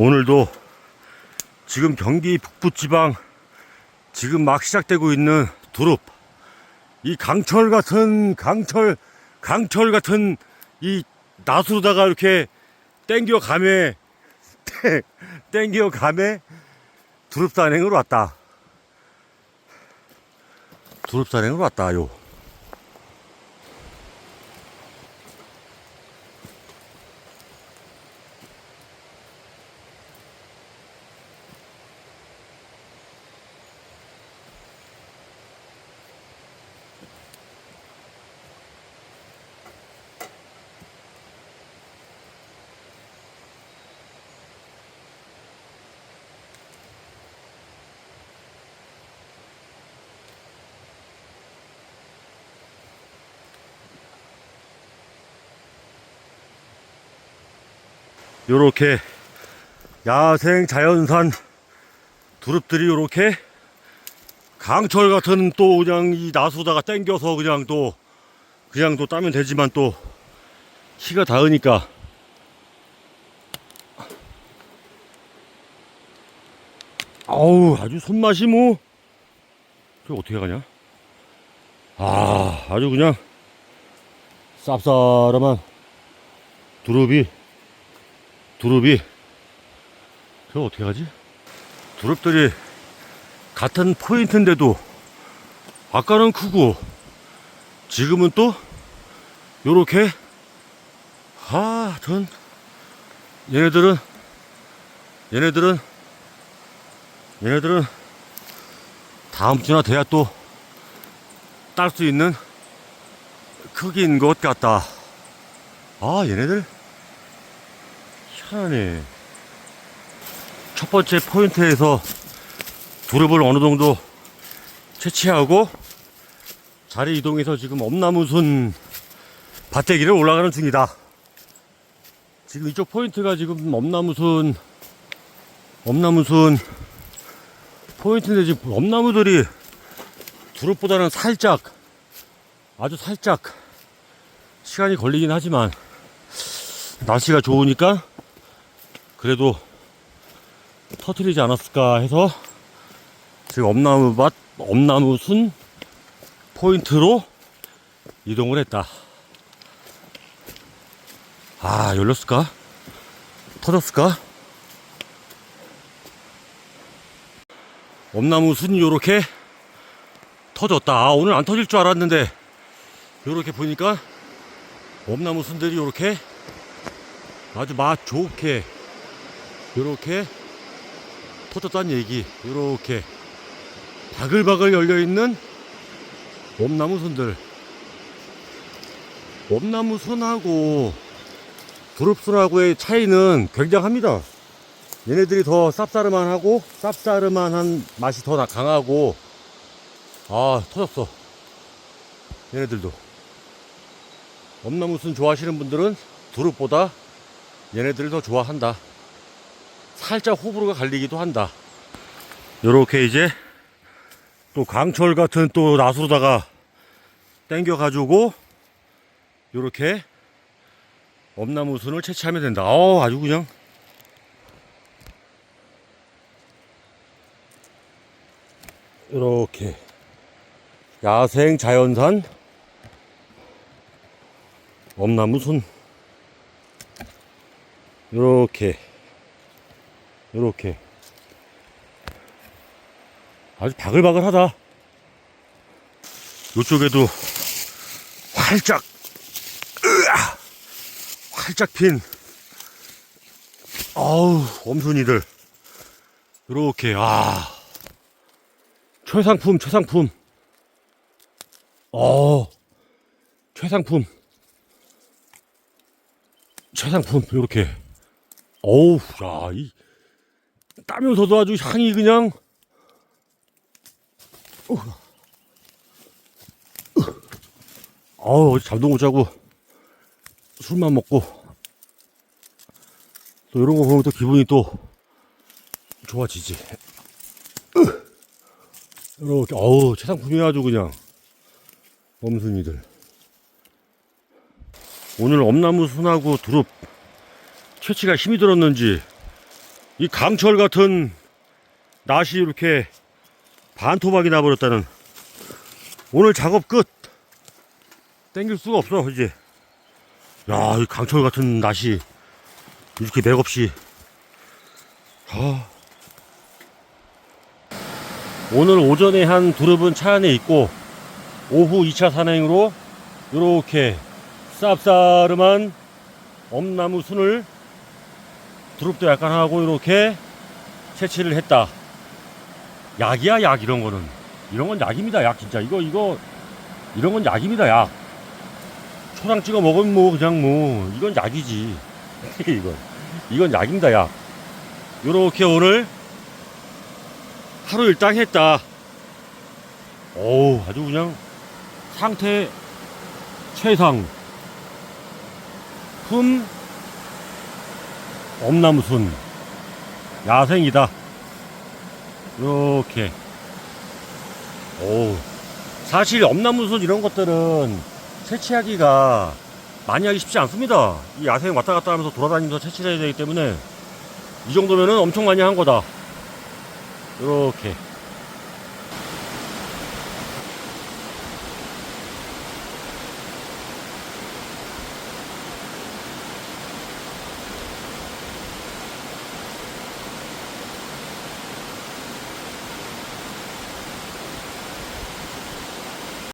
오늘도 지금 경기 북부지방 지금 막 시작되고 있는 두릅. 이 강철 같은 강철 강철 같은 이 나수로다가 이렇게 땡겨 감에 땡겨 감에 두릅 산행으로 왔다. 두릅 산행으로 왔다요 요렇게 야생 자연산 두릅들이 요렇게 강철 같은 또 그냥 이 나수다가 땡겨서 그냥 또 그냥 또 따면 되지만 또 키가 닿으니까. 아우 아주 손맛이 뭐. 저 어떻게 가냐? 아 아주 그냥 쌉싸름한 두릅이 두릅이. 저 어떻게 하지? 두릅들이 같은 포인트인데도 아까는 크고 지금은 또 요렇게? 아 전 얘네들은 얘네들은 얘네들은 다음 주나 돼야 또 딸 수 있는 크기인 것 같다. 아 얘네들 희한하네. 첫 번째 포인트에서 두릅을 어느 정도 채취하고 자리 이동해서 지금 엄나무순 밭대기를 올라가는 중이다. 지금 이쪽 포인트가 지금 엄나무순, 엄나무순 포인트인데 지금 엄나무들이 두릅보다는 살짝, 아주 살짝 시간이 걸리긴 하지만 날씨가 좋으니까 그래도 터트리지 않았을까 해서 지금 엄나무 밭, 엄나무 순 포인트로 이동을 했다. 아, 열렸을까? 터졌을까? 엄나무 순 요렇게 터졌다. 아, 오늘 안 터질 줄 알았는데 요렇게 보니까 엄나무 순들이 요렇게 아주 맛 좋게 요렇게 터졌다는 얘기 요렇게 바글바글 열려있는 엄나무 순들. 엄나무 순하고 두릅순하고의 차이는 굉장합니다. 얘네들이 더 쌉싸름한하고 쌉싸름한 맛이 더 나- 강하고 아 터졌어. 얘네들도. 엄나무순 좋아하시는 분들은 두릅보다 얘네들을 더 좋아한다. 살짝 호불호가 갈리기도 한다. 요렇게 이제 또 강철 같은 또 나수로다가 땡겨 가지고 요렇게 엄나무순을 채취하면 된다. 어, 아주 그냥 요렇게 야생 자연산 엄나무순 요렇게 요렇게. 아주 바글바글하다. 요쪽에도 활짝 으아, 활짝 핀. 아우 엄순이들. 요렇게 아. 최상품 최상품. 어 최상품. 최상품 요렇게. 어우, 야, 이, 따면서도 아주 향이 그냥, 어제 잠도 못 자고, 술만 먹고, 또 이런 거 보면 또 기분이 또 좋아지지. 이렇게, 어우, 최상품이 아주 그냥, 엄순이들. 오늘 엄나무 순하고 두릅, 채취가 힘이 들었는지 이 강철 같은 낫이 이렇게 반토막이 나버렸다는 오늘 작업 끝. 땡길 수가 없어 이제. 야 이 강철 같은 낫이 이렇게 맥없이. 아. 오늘 오전에 한 두릅은 차 안에 있고 오후 2차 산행으로 이렇게 쌉싸름한 엄나무 순을 두릅도 약간 하고 이렇게 채취를 했다. 약이야 약. 이런 거는. 이런 건 약입니다 약 진짜. 이거 이거 이런 건 약입니다 약. 초장 찍어 먹으면 뭐 그냥 뭐. 이건 약이지. 이건. 이건 약입니다 약. 요렇게 오늘 하루 일당 했다. 어우 아주 그냥 상태 최상. 품 엄나무순 야생이다. 이렇게. 오 사실 엄나무순 이런 것들은 채취하기가 많이 하기 쉽지 않습니다. 이 야생 왔다 갔다 하면서 돌아다니면서 채취를 해야 되기 때문에 이 정도면은 엄청 많이 한 거다. 이렇게